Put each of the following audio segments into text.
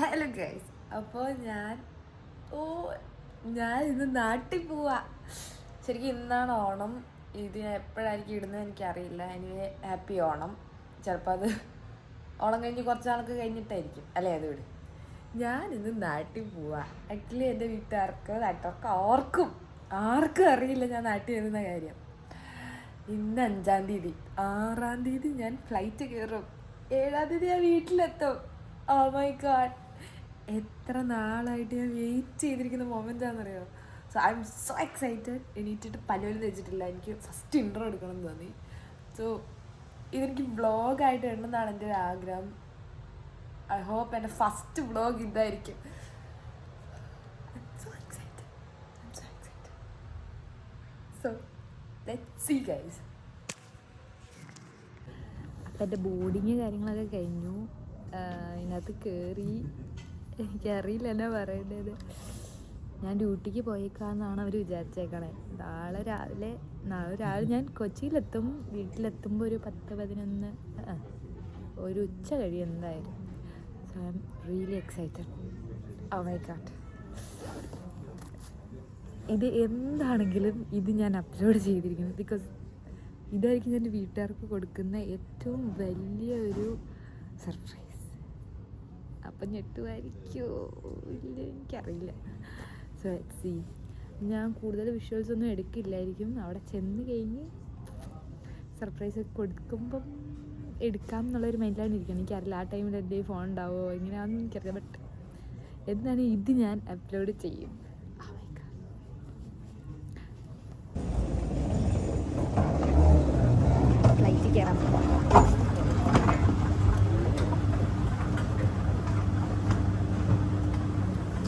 Hello guys അപ്പോൾ ഞാൻ ഓ ഞാൻ ഇന്ന് നാട്ടിൽ പോവാ. ശരിക്കും ഇന്നാണ് ഓണം. ഇത് എപ്പോഴായിരിക്കും ഇടുന്നത് എനിക്കറിയില്ല. Anyway happy Onam. ചിലപ്പോൾ അത് ഓണം കഴിഞ്ഞ് കുറച്ച് നാൾക്ക് കഴിഞ്ഞിട്ടായിരിക്കും. അല്ലേ അത് വിട്. ഞാൻ ഇന്ന് നാട്ടിൽ പോവാ. ആക്ച്വലി എന്റെ വീട്ടുകാർക്ക് നാട്ടുകാർക്ക് ആർക്കും ആർക്കും അറിയില്ല ഞാൻ നാട്ടിൽ വരുന്ന കാര്യം. ഇന്ന് അഞ്ചാം തീയതി. ആറാം തീയതി ഞാൻ ഫ്ലൈറ്റ് കയറും. ഏഴാം തീയതി ഞാൻ വീട്ടിലെത്തും. ഓ മൈ ഗാഡ് എത്ര നാളായിട്ട് ഞാൻ വെയിറ്റ് ചെയ്തിരിക്കുന്ന moment ആണെന്നറിയോ? So I am so excited എണീറ്റിട്ട് പലരും വെച്ചിട്ടില്ല എനിക്ക് ഫസ്റ്റ് ഇൻട്രോ എടുക്കണം എന്ന് തോന്നി. സോ ഇതെനിക്ക് വ്ളോഗായിട്ട് ഇടണമെന്നാണ് എന്റെ ഒരു ആഗ്രഹം. ഐ ഹോപ്പ് എന്റെ ഫസ്റ്റ് വ്ളോഗ് ഇതായിരിക്കും. So guys. അപ്പം എന്റെ ബോർഡിങ് കാര്യങ്ങളൊക്കെ കഴിഞ്ഞു. അതിനകത്ത് കയറി എനിക്കറിയില്ല എന്നാ പറയേണ്ടത്. ഞാൻ ഡ്യൂട്ടിക്ക് പോയേക്കാന്നാണ് അവർ വിചാരിച്ചേക്കണേ. നാളെ രാവിലെ നാളെ രാവിലെ ഞാൻ കൊച്ചിയിലെത്തും വീട്ടിലെത്തുമ്പോൾ ഒരു പത്ത് പതിനൊന്ന് ഒരു ഉച്ച കഴിയും എന്തായാലും. So I am really excited oh my god ഇത് എന്താണെങ്കിലും ഇത് ഞാൻ അപ്ലോഡ് ചെയ്തിരിക്കുന്നത്. ബിക്കോസ് ഇതായിരിക്കും ഞാൻ വീട്ടുകാർക്ക് കൊടുക്കുന്ന ഏറ്റവും വലിയ ഒരു സർപ്രൈസ് അപ്പം ഞെട്ടുമായിരിക്കോ ഇല്ല എനിക്കറിയില്ല. സോ സി ഞാൻ കൂടുതൽ വിഷ്വൽസ് ഒന്നും എടുക്കില്ലായിരിക്കും. അവിടെ ചെന്ന് കഴിഞ്ഞ് സർപ്രൈസ് കൊടുക്കുമ്പം എടുക്കാം എന്നുള്ളൊരു മൈൻഡിലാണ് ഇരിക്കുന്നത്. എനിക്കറിയില്ല ആ ടൈമിൽ എന്റെ ഫോൺ ഉണ്ടാവുമോ എങ്ങനെയാണെന്ന് എനിക്കറിയാം ബട്ട് എന്താണ് ഇത് ഞാൻ അപ്ലോഡ് ചെയ്യും.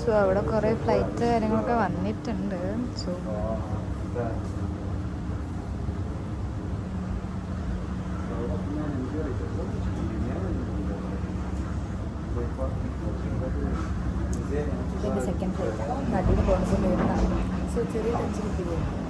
സോ അവിടെ കുറേ ഫ്ലൈറ്റ് കാര്യങ്ങളൊക്കെ വന്നിട്ടുണ്ട്. സോ സെക്കൻഡ് ഫ്ലൈറ്റ് നാട്ടിൽ വരുന്നതാണ്. സോ ചെറിയ ടെൻഷൻ കിട്ടുകയാണ്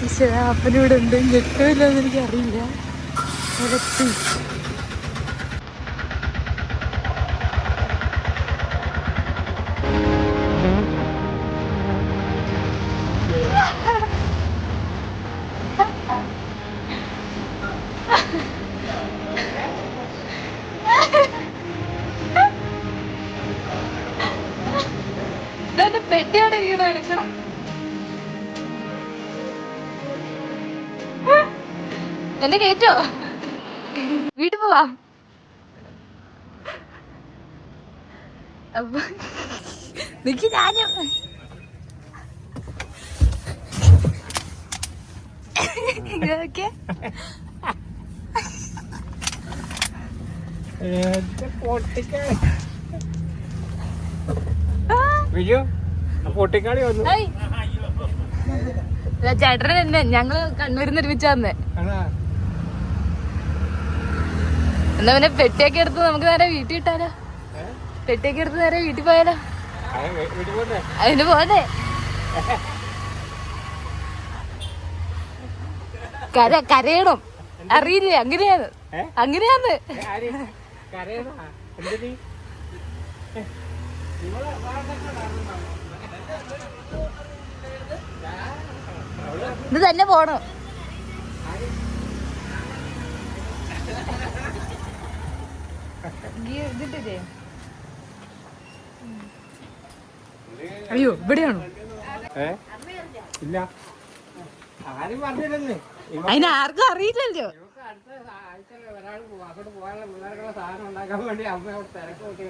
പക്ഷേ അപ്പനിവിടെ ഉണ്ട് എന്ന് എനിക്കറിയില്ല. കേറ്റോ വീട്ടിൽ പോവാം. അപ്പൊ നിക്ക് ഞാനും ഓക്കെ പൊട്ടിക്കാളി വന്നു. തന്നെ ഞങ്ങൾ കണ്ണൂരിന്ന് ഒരുമിച്ചാന്നേ എന്നാ പിന്നെ പെട്ടിയൊക്കെ എടുത്ത് നമുക്ക് നേരെ വീട്ടിൽ ഇട്ടാലോ? പെട്ടിയൊക്കെ എടുത്ത് നേരെ വീട്ടിൽ പോയാലോ? അതിന് പോന്നെ. കര കരയണം. അറിയില്ല? അങ്ങനെയാണ്? അങ്ങനെയാന്ന്? ഇത് തന്നെ പോണം. ഇതിട്ടില്ലേ അയ്യോ ഇവിടെയാണോ ഇല്ല ആരും പറഞ്ഞില്ലെന്ന് അതിന് ആർക്കും അറിയില്ലല്ലോ അടുത്ത ആഴ്ച ഒരാൾ പോകും അങ്ങോട്ട് പോകാനുള്ള പിള്ളേർക്കുള്ള സാധനം ഉണ്ടാക്കാൻ വേണ്ടി അമ്മ അവിടെ തിരക്ക് കൂട്ടി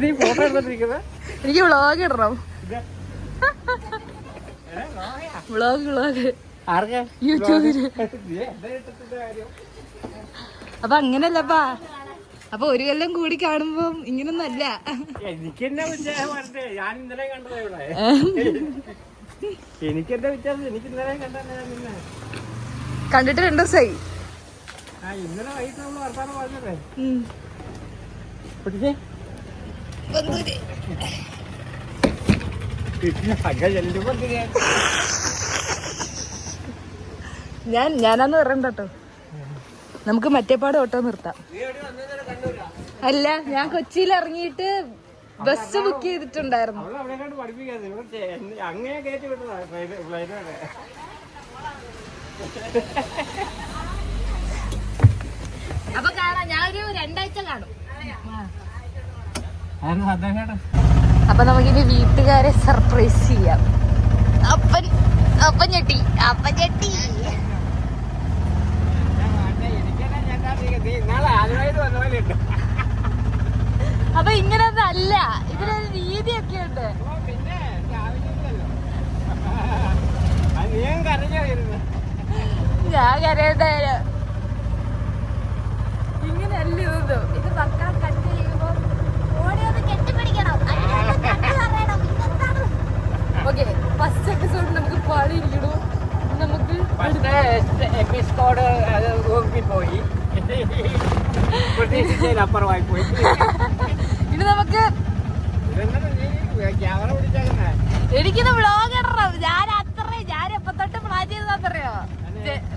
നീ ഫോട്ടോ എടുത്തിരിക്കുന്നത് എനിക്ക് വ്ളോഗ് ഇടണം വ്ളോഗ് വ്ളോഗ്. യൂട്യൂബിൽ. അപ്പൊ അങ്ങനല്ലപ്പാ അപ്പൊ. ഒരു കൊല്ലം കൂടി കാണുമ്പോ ഇങ്ങനൊന്നല്ല. എനിക്ക് ഞാൻ ഇന്നലെ കണ്ടതാ എനിക്ക് എന്താ വ്യത്യാസം എനിക്ക് ഇന്നലെ കണ്ടല്ലേ കണ്ടിട്ട് രണ്ടു ദിവസമായി ഇന്നലെ വൈകിട്ട് നമ്മൾ വർത്താനം പറഞ്ഞല്ലേ ഞാൻ ഞാനാന്ന് പറയണ്ട കേട്ടോ നമുക്ക് മറ്റേപ്പാട് ഓട്ടോ നിർത്താം. അല്ല ഞാൻ കൊച്ചിയിൽ ഇറങ്ങിയിട്ട് ബസ് ബുക്ക് ചെയ്തിട്ടുണ്ടായിരുന്നു. അപ്പൊ കാണാം ഞാനൊരു രണ്ടാഴ്ച കാണും. അദ്ദേഹം അപ്പൊ നമുക്കിനി വീട്ടുകാരെ സർപ്രൈസ് ചെയ്യാം. അപ്പൻ അപ്പൻ ഞെട്ടി അപ്പൻ ഞെട്ടി. അപ്പൊ ഇങ്ങനൊന്നും ഇതിനൊരു രീതിയൊക്കെ ഉണ്ട് ഞാൻ കരയണ്ടായാലും ഇങ്ങനെയല്ല ഇത് പക്കാ കട്ട് ചെയ്യുമ്പോ ഓക്കെ ഫസ്റ്റ് എപ്പിസോഡ് നമുക്ക് പാടിയിരിക്കണു നമുക്ക് ഫസ്റ്റ് എപ്പിസോഡ് അത് റൂമിൽ പോയി പ്രതീക്ഷിച്ചതിനപ്പുറമായി പോയി ഇനി നമുക്ക് ഇതെന്താണ് നീ ക്യാമറ പിടിച്ചേക്കുന്നേ എനിക്കിത് വ്ളോഗ് ഇടണം ഞാൻ അത്ര ഞാൻ എപ്പോ തൊട്ട് പ്ലാൻ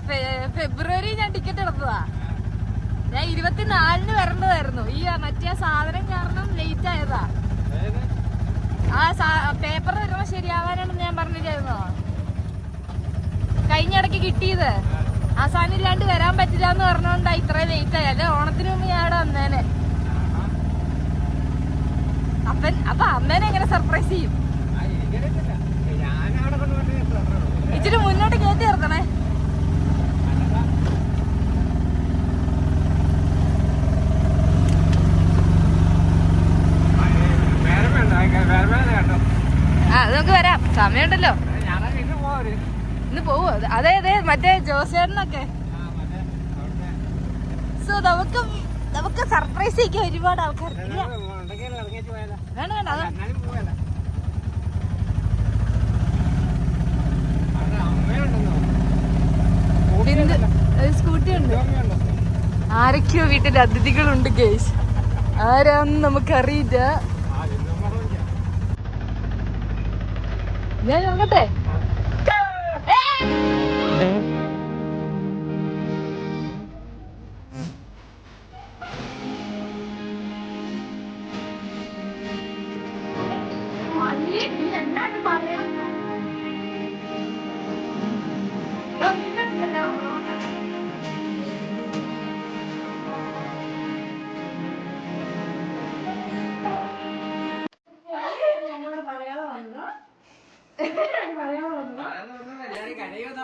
ഫെ- ഫെബ്രുവരി ഞാൻ ടിക്കറ്റ് എടുത്തതാ. ഞാൻ ഇരുപത്തിനാലിന് വരേണ്ടതായിരുന്നു. ഈ മറ്റേ സാധനം കാരണം ലേറ്റ് ആയതാ. ആ പേപ്പർ വരുമ്പോ ശരിയാവാനാണെന്ന് ഞാൻ പറഞ്ഞില്ലായിരുന്നോ? കഴിഞ്ഞ ഇടയ്ക്ക് കിട്ടിയത്. ആ സാധനം ഇല്ലാണ്ട് വരാൻ പറ്റില്ല എന്ന് പറഞ്ഞോണ്ടാ ഇത്ര ലേറ്റ് ആയത് ഓണത്തിന് മുമ്പ് ഞാൻ അവിടെ വന്നേനെ. അപ്പൻ അപ്പൊ അമ്മേനെ എങ്ങനെ സർപ്രൈസ് ചെയ്യും ഞാനവിടെ കൊണ്ടുപോയി ഇച്ചിരി മുന്നോട്ട് കയറ്റി നിർത്തണേ വേറെ വേണ്ട വേറെ വേറെ കേട്ടോ ആ അത് നമുക്ക് വരാം ഞാനൊക്കെ ഇന്ന് പോവോ? അതെ അതെ മറ്റേ ജോസേട്ടനൊക്കെ. സോ നമുക്ക് നമുക്ക് സർപ്രൈസ് ഒക്കെ ഒരുപാട് ആൾക്കാർ വേണ്ട വേണ്ട സ്കൂട്ടി ഉണ്ട്. ആരൊക്കെയോ വീട്ടിൽ അതിഥികളുണ്ട് ഗേസ് ആരാന്ന് നമുക്കറിയില്ല ആ ഇന്ന് നമ്മൾ വിളിക്കാം ഞാൻ നോക്കട്ടെ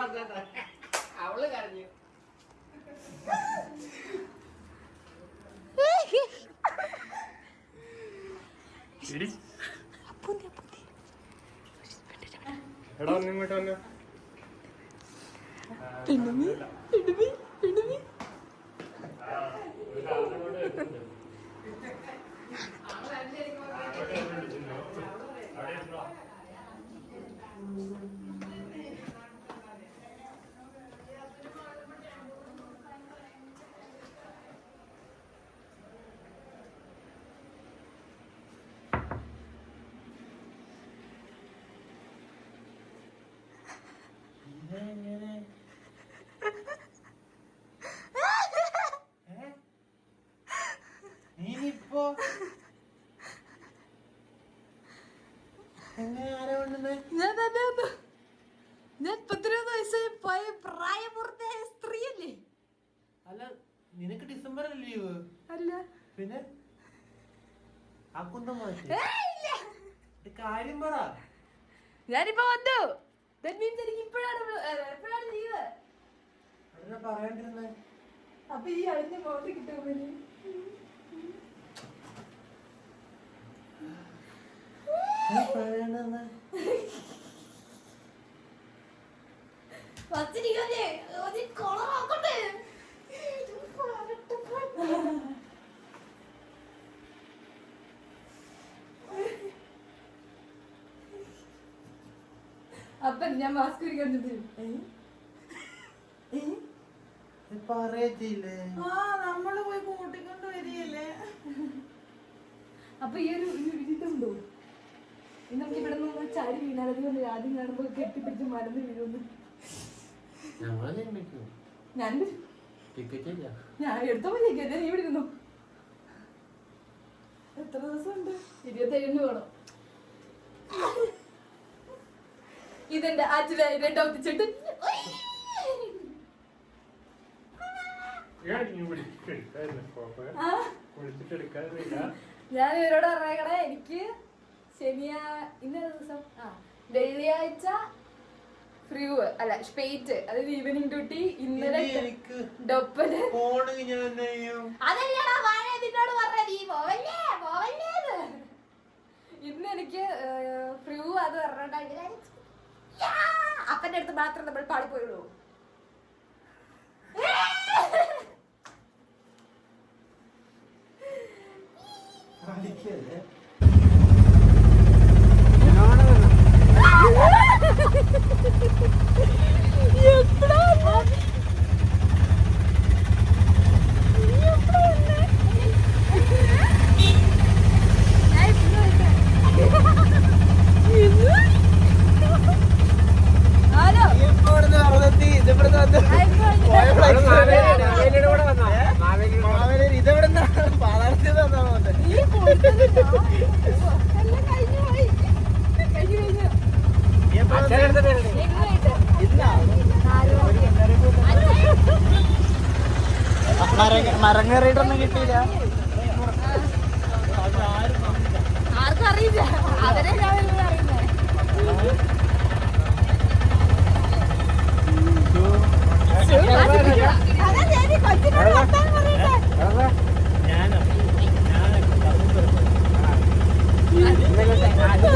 അവൾ കരഞ്ഞു എടാ ഒന്ന് ഇങ്ങോട്ട് വന്നു നീനിപ്പോ എങ്ങനെ ആരാ കൊണ്ടുവന്നേ ഞാൻ തന്നെ വന്നു. ഞാൻ പോയ പ്രായപൂർത്തിയായ സ്ത്രീയല്ലേ അല്ല നിനക്ക് ഡിസംബർ ലീവ് അല്ല പിന്നെ? ആ കുന്തം മാറ്റി. ഇത് കാര്യം പറ. ഞാനിപ്പോ വന്നു. That means എനിക്ക് ഇപ്പോഴാണ് വിള- ഏ, എപ്പോഴാണ് ലീവ് അതിനെ പറയാണ്ടിരുന്നേ? അപ്പൊ ഈ അഴിഞ്ഞ കിട്ടുമ്പോൾ ഞാൻ മാസ്ക് കണ്ടിട്ട്. പറയത്തില്ലേ? ആ നമ്മൾ പോയി കൂട്ടിക്കൊണ്ട് വരികയല്ലേ? അപ്പൊ ഈ ഒരു ഇതുണ്ടോ? നമുക്ക് ഇവിടെ നിന്ന് ചാടി വീണാൽ അതുകൊണ്ട് ആദ്യം കാണുമ്പോ കെട്ടിപ്പിടിച്ച് മരന്ന് വീഴുന്നു ഞാൻ ഞാൻ എടുത്തോ മതിയൊക്കെ ഞാൻ ഇവിടെ ഇരുന്നു? എത്ര ദിവസം ഉണ്ട് ഇരുപത്തേഴിന് വേണം. ഇതെന്റെ അച്ഛനായി രണ്ടാമത്തെ ചെട്ട് ആ, ഞാൻ ഇവരോട് പറഞ്ഞേക്കണേ എനിക്ക് ശനിയാ ഇന്ന ദിവസം ആ വെള്ളിയാഴ്ച ഫ്രീവ് അല്ല സ്പേറ്റ് അതായത് ഈവനിങ് ഡ്യൂട്ടി ഇന്നലെ എനിക്ക്? ഡൊപ്പൽ പോണെങ്കിൽ ഞാൻ എന്നാ ചെയ്യും. അതല്ലടാ വാഴ നിന്നോട് പറഞ്ഞ നീ പോവല്ലേ പോവല്ലേ ഇന്ന് എനിക്ക് ഫ്രൂ അത് പറഞ്ഞിട്ട് അപ്പന്റെ അടുത്ത് മാത്രം നമ്മൾ പാടിപ്പോയുള്ളൂ. കളിക്കല്ലേ? മരം കയറിയിട്ടൊന്നും കിട്ടിയില്ല. ആർക്കും അറിയില്ല. അവരെ ഞാനോ